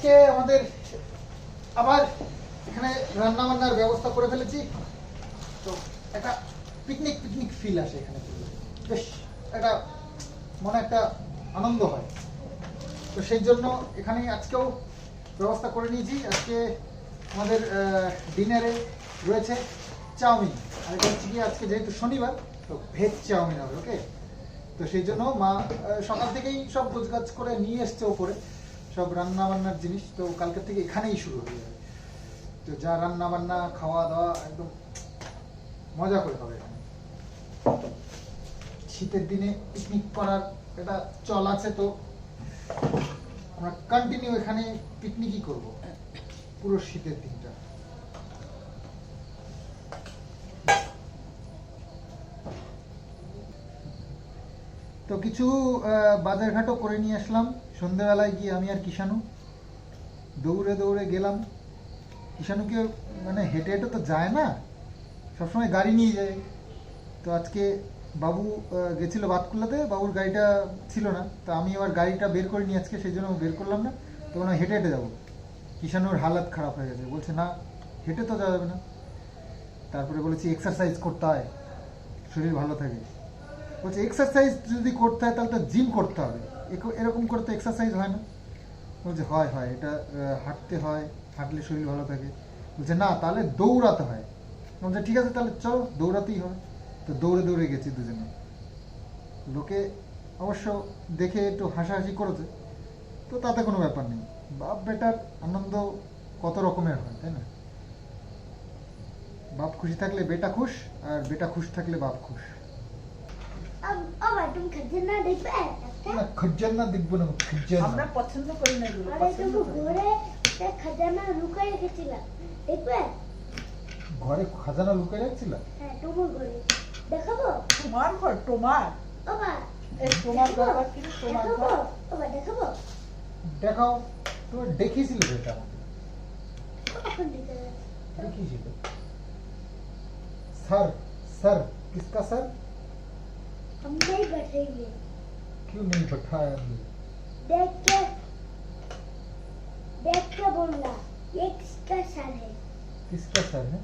আজকে আমাদের আবার এখানে রান্না বান্নার ব্যবস্থা করে ফেলেছি। তো একটা পিকনিক পিকনিক ফিল আসে এখানে। বেশ একটা, মনে একটা আনন্দ হয়। তো সেই জন্য এখানে আজকেও ব্যবস্থা করে নিয়েছি। আজকে আমাদের ডিনারে রয়েছে চাউমিন। আর এটা হচ্ছে কি আজকে যেহেতু শনিবার, তো ভেজ চাউমিন হবে ওকে তো সেই জন্য মা সকাল থেকেই সব গোছগাছ করে নিয়ে এসছে ওপরে। সব রান্না বান্নার জিনিস তো কালকে থেকে এখানেই শুরু হয়ে যাবে। তো যা রান্না বান্না খাওয়া দাওয়া একদম মজা করে হবে এখানে। শীতের দিনে পিকনিক করার একটা চল আছে তো। আমরা কন্টিনিউ এখানে পিকনিকই করব, পুরো শীতের দিনটা। তো কিছু বাজারঘাটও করে নিয়ে আসলাম। সন্ধ্যেবেলায় গিয়ে আমি আর কিষানু দৌড়ে দৌড়ে গেলাম। কিষানুকে মানে হেঁটে হেঁটে তো যায় না, সবসময় গাড়ি নিয়ে যায়। তো আজকে বাবু গেছিল বাতকুল্লাতে, বাবুর গাড়িটা ছিল না। তো আমি আবার গাড়িটা বের করে নিয়ে আজকে, সেই জন্য বের করলাম না। তো মনে হেঁটে হেঁটে যাব। কিষানুর হালাত খারাপ হয়ে গেছে। বলছে, না, হেঁটে তো যাওয়া যাবে না। তারপরে বলেছি এক্সারসাইজ করতে হয় শরীর ভালো থাকে। বলছে এক্সারসাইজ যদি করতে হয়, তাহলে তো জিম করতে হবে। এরকম- করে তো এক্সারসাইজ হয় না। বলছে, হয় হয়, এটা হাঁটতে হয়, হাঁটলে শরীর ভালো থাকে। বলছে, না, তাহলে দৌড়াতে হয়। বলছে, ঠিক আছে, তাহলে চলো, দৌড়াতেই হবে। তো দৌড়ে দৌড়ে গেছি দুজনে। লোকে অবশ্য দেখে একটু হাসাহাসি করেছে। তো তাতে কোনো ব্যাপার নেই। বাপ বেটার আনন্দ কত রকমের হয়, তাই না? বাপ খুশি থাকলে বেটা খুশ, আর বেটা খুশ থাকলে বাপ খুশ। আব- আবার তুমি খাজনা দেখবে না খজ্জান্না দেখবো না আমরা খজ্জান্না পছন্দ করি না এগুলো আরে পছন্দ তুমি করি না। ঘরে একটা খাজানা লুকাই রেখেছিলাম দেখবে ঘরে খাজানা লুকিয়ে রাখছিল হ্যাঁ তোমার ঘরে দেখাবো তোমার ঘর তোমার বাবা এই তোমার ঘর আবার কি তোমার দেখাবো ঘর বাবা দেখাবো দেখাও তুমি দেখিয়েছিলে তো এটা আমাকে কখন দেখে দেখিয়েছিল सर सर किसका सर हम नहीं बैठेंगे क्यों नहीं रखा है देख के देख के बोलना ये किसका सर है? किसका सर है?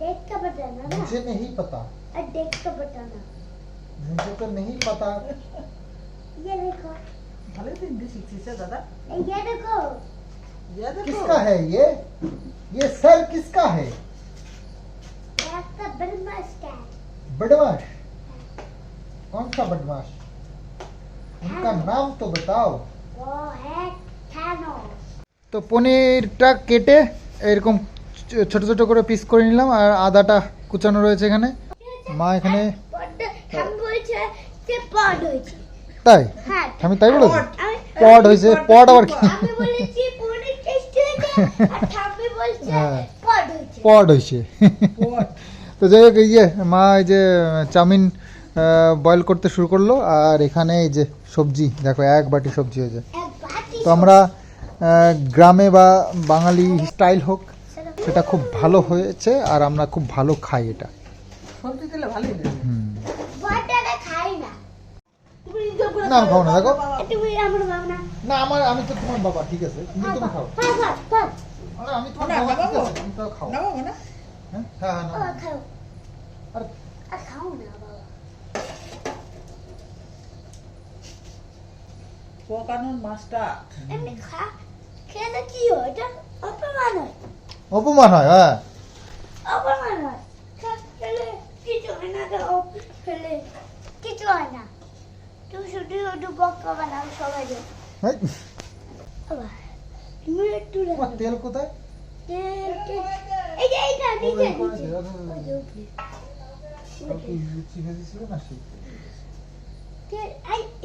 देख के बताना मुझे नहीं पता। अब देख के बताना। मुझे तो नहीं पता। ये देखो। भले तो हिंदी सीखी से दादा ये देखो। ये देखो। किसका है ये? ये सर किसका है? आपका बदमाश का बदमाश। कौन सा बदमाश? उनका नाम तो बताओ वो है थानोस তো পনিরটা কেটে এরকম চ- ছোট ছোট করে পিস করে নিলাম আর আদাটা কুচানো রয়েছে এখানে মা এখানে আমি বলছে যে পড হয়েছে তাই হ্যাঁ আমি তাই বলেছি আমি পড হয়েছে পড আবার কি আমি বলেছি পনির টেস্টি হয়েছে আর ঠাম্মি বলছে হ্যাঁ। পড হয়েছে পড হয়েছে পট। তো যাই হোক এই যে মা এই যে চাউমিন বয়েল করতে শুরু করলো আর এখানে এই যে সবজি দেখো এক বাটি সবজি হয়েছে। এক বাটি তো আমরা গ্রামে বা বাঙালি স্টাইল হোক সেটা খুব ভালো হয়েছে আর আমরা খুব ভালো খাই এটা। সবজি দিলে ভালোই লাগে। হুম। বাটাটা খাই না। তুমি নিজে করে না, খাও না, দেখো। তুমি আমার বাবা না। না আমার আমি তো তোমার বাবা ঠিক আছে। কিন্তু তুমি খাও। খাও খাও খাও আরে আমি তোমার বাবা ঠিক আছে তুমি তো খাও। না বাবা না। হ্যাঁ হ্যাঁ হ্যাঁ, খাও। আর খাও না বাবা পকানোর মাছটা এমনি খা খেলে কি হয় এটা অপমান হয় অপমান হয় হ্যাঁ অপমান হয় খেলে কিছু হয় না তো খেলে কিছু হয় না তুমি শুধু শুধু বক্কা বানাও সবাই যে তুমি একটু তেল কোথায় তেল, তেল। এই যে এইটা নিচে নিচে একটু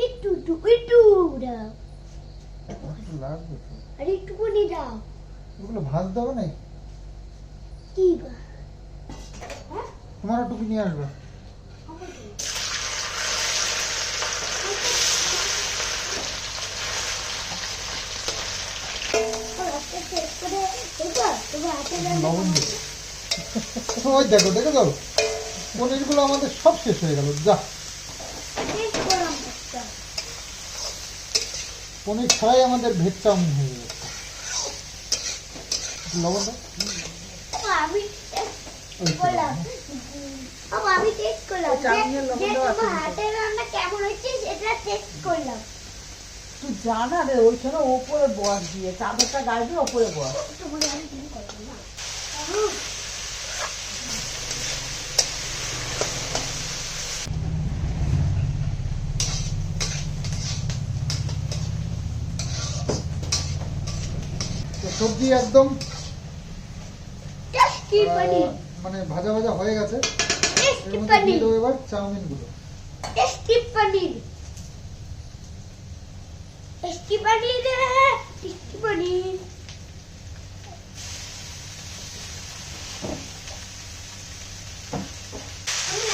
একটু একটু দাও লাগবে আর একটুকুনি দাও। এগুলো ভাজতে হবে না কি বা? হ্যাঁ? টুপি নিয়ে আসবে। ওই দেখো দেখো তো পনিরগুলো আমাদের সব শেষ হয়ে গেল। যা। পনির ছাড়াই আমাদের ভেজ চাউমিন হয়ে গেছে একটু লবণ দাও। বাবা, আমি টেস্ট করলাম। রান্না কেমন হচ্ছে সেটা টেস্ট করলাম। তুই জানা রে ওইখানে ওপরে বস দিয়ে চাদরটা গায়ে দিয়ে ওপরে বস তোমার আমি কি করলাম না তো সবজি একদম মানে ভাজা ভাজা হয়ে গেছে। এর টেস্টি মধ্যে দিয়ে দেবো এবার চাউমিনগুলো tasty paneer tasty paneer tasty paneer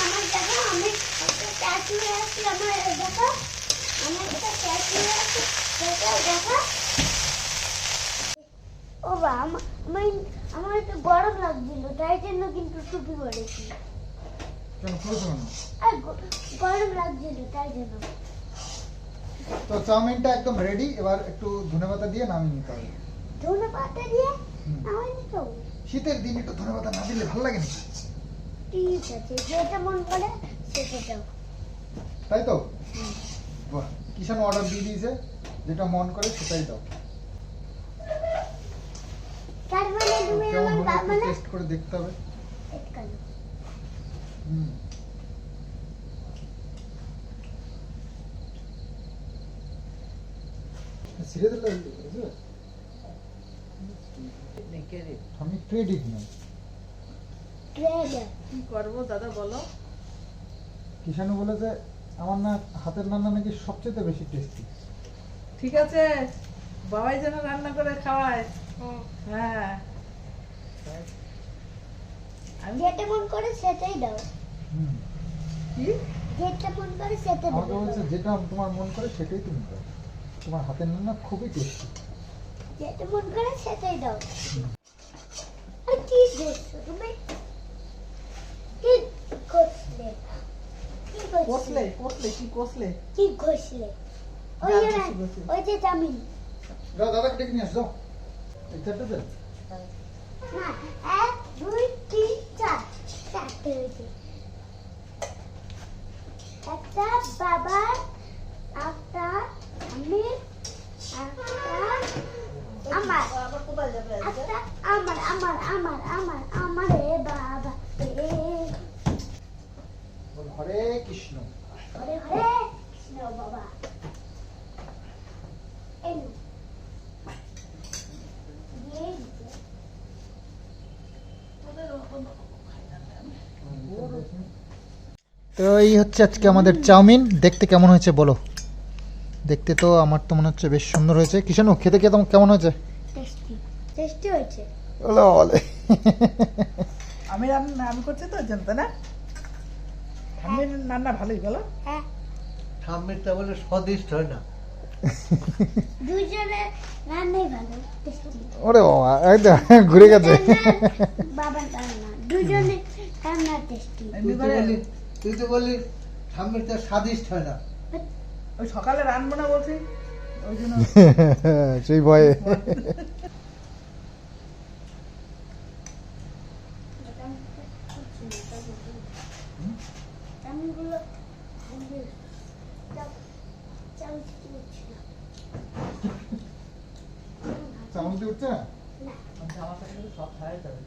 আমার দেখো একটা আমার দেখো ও বা আমার একটু গরম লাগছিল তাই জন্য কিন্তু টুপি পরেছি। গরম লাগছিল তাই জন্য। তো চাউমিনটা একদম রেডি এবার একটু ধনেপাতা দিয়ে নামিয়ে নিতে হবে। ধনে পাতা দিয়ে হুম। আমার তো শীতের দিন একটু ধনেপাতা না দিলে ভালো লাগে নাকি ঠিক আছে যেটা মন করে সেটা দাও। তাই তো? বাহ কিষান অর্ডার দিয়ে দিয়েছে যেটা মন করে সেটাই দাও তার মানে তুমি কেমন আমার হলো একটু না টেস্ট করে দেখতে হবে। হুম। ছিঁড়ে দিলে বুঝলে? নেকে রে আমি ক্রেডিট নাই। কি করব দাদা বলো? কিষানু বলেছে আমার না হাতের রান্না নাকি সবচেয়ে বেশি টেস্টি ঠিক আছে। বাবাই যেন রান্না করে খাওয়ায়। হ্যাঁ। যেটা মন করে সেটাই দাও। কি? যেটা মন করে সেটা আমাকে বলছে যেটা তোমার মন করে সেটাই তুমি দাও। তোমার হাতের রান্না খুবই টেস্টি। যেটা মন করে সেটাই দাও। আর কি দেখছ তুমি? কি ঘষলে কি কষলে? কি কষলে? কি ঘষলে ওই যে। ওই চামিন যাও দাদাকে ডেকে নিয়ে আসো। চারটে দেন না এক দুই তিন চার চারটে হয়েছে। একটা বাবার একটা আমি আমার। আমার আমার আমার আমার আমার বাবা হরে কৃষ্ণ। হরে হরে কৃষ্ণ বাবা এই নো। দিয়ে দিতে। তো এই হচ্ছে আজকে আমাদের চাউমিন। দেখতে কেমন হয়েছে বলো? দেখতে তো আমার তো মনে হচ্ছে বেশ সুন্দর হয়েছে। কিষানু খেতে খেতে কেমন হয়েছে? টেস্টি। টেস্টি হয়েছে। বলো বলে আমি রান্না আমি করছি তো জানতে না? আমি রান্না ভালোই বলো। হ্যাঁ। ঠাম্মিরটা বলে স্বাদিষ্ট হয় না। দুজনে রান্নাই ভালো ওরে বাবা একদম ঘুরে গেছে। রান্না দুজনে রান্না টেস্টি। তুই তো বললি তুই তো স্বাদিষ্ট হয় না। ওই সকালে রান্না না বলছি ওই জন্য সেই ভয়ে চাউমিনগুলো চাউমিন খেতে পারছি না চাউমিন দিয়ে উঠছে না জামা কাপড় সব ছাড়াই যাবে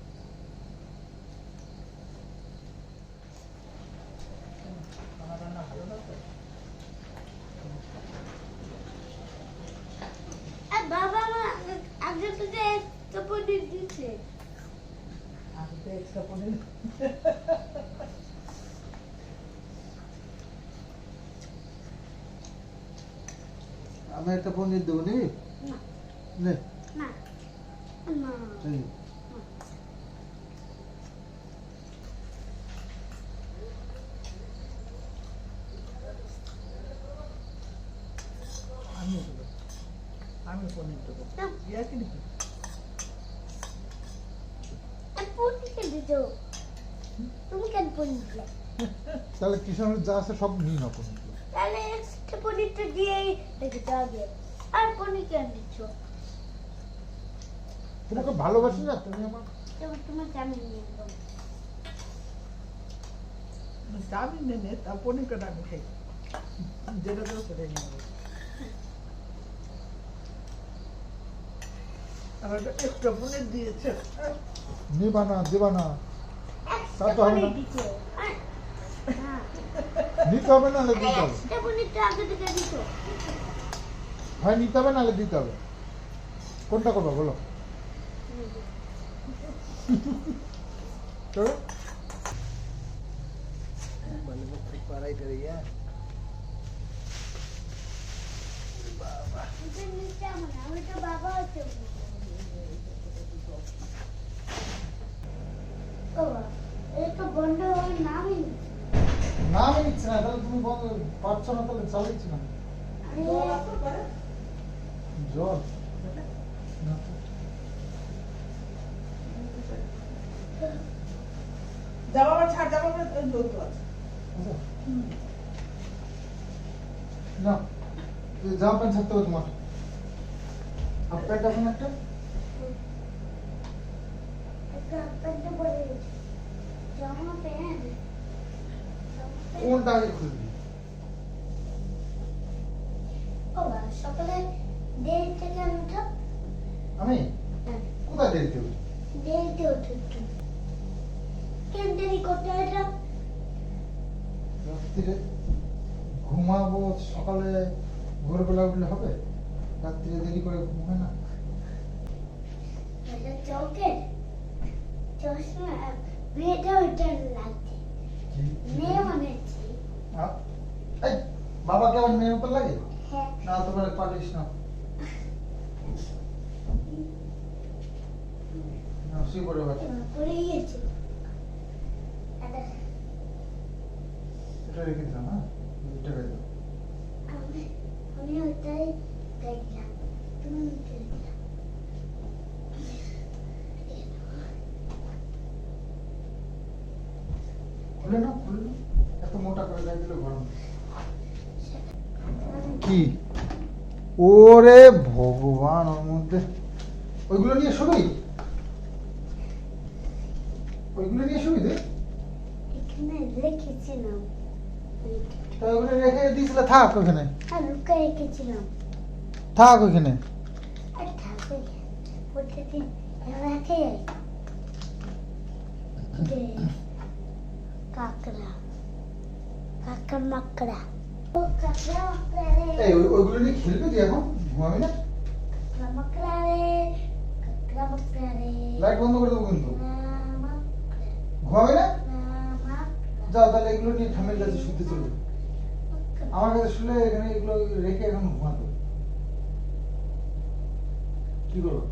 আমার রান্না ভালো না তো আর বাবা আমার আগে থেকে একটা পনির দিচ্ছে আমি তো আমি একটা পনির দেবো নি। না। আমি দেবো। আমি পনির দেবো। ইয়া কি আর পনির কে দিত তুমি কেন পনির তাহলে কিষানুর যা আছে সব নিয়ে নাও পনির তাহলে একটা পনিরটা দিয়েই রেখেছো আগে। আর পনির কেন দিচ্ছ? তোমাকে ভালোবাসি না তুমি আমার। তোমার চাউমিন নিয়ে চাউমিন নেনে তা পনির কাটা আমি খাই। যেটা সেটাই নিয়ে আর একটা এক্সট্রা পনির দিয়েছে। নিবা না দিবা না তা তো হবে না। নিতে হবে না দিতে হবে। হয় নিতে হবে নাহলে দিতে হবে। কোনটা করব বলো? হবে না ওটা বাবা হচ্ছে ও বাবা, এটা তো বন্ধ হওয়ার নামই নেই। না নিচ্ছি তাহলে তুমি বন্ধ পারছ না তাহলে চালাচ্ছি না আমি জল? আবার ছাড় যাব আবার দৌড় আছে। আচ্ছা। না এই প্যান্ট ছাড়তে হবে তোমার হাফ প্যান্ট আছে একটা একটা প্যান্টে পরে গেছি জামা প্যান্ট কোনটা সকালে আমি কোথায় দেরিতে উঠি রাত্রিরে ঘুমাবো সকালে ভোরবেলা উঠলে হবে রাত্রিরে দেরি করে ঘুম না চৌকে চশমা বিয়েটা ওইটা মেয়ে এই বাবাকে উপর লাগে হ্যাঁ। না তোমার পালিস না শুয়ে পড়ে বাচ্চা পড়ে গিয়েছে এটা রেখে দিলাম। হ্যাঁ আমি ওইটাই দেখলাম তুমি ওইটা দেখলাম খুলে না খুলে না এত মোটা করে গায়ে দিলে গরম কি ওরে ভগবান ওর মধ্যে। ওইগুলো নিয়ে শুবি ওইগুলো নিয়ে শুবি রে রেখেছিলাম। ওগুলো রেখে দিয়েছিলে থাক ওখানে। লুকা রেখেছিলাম। থাক ওখানে। কাকড়া কাকড় মাকড়া। এই ওইগুলো নিয়ে খেলবি তুই এখন? ঘুমাবি না? লাইট বন্ধ করে দেবো কিন্তু। ঘুমাবি না? যাও তাহলে এগুলো নিয়ে ঠামের কাছে শুতে চলবে আমার কাছে শুলে এখানে এগুলো রেখে এখন ঘুমাতে কি করব?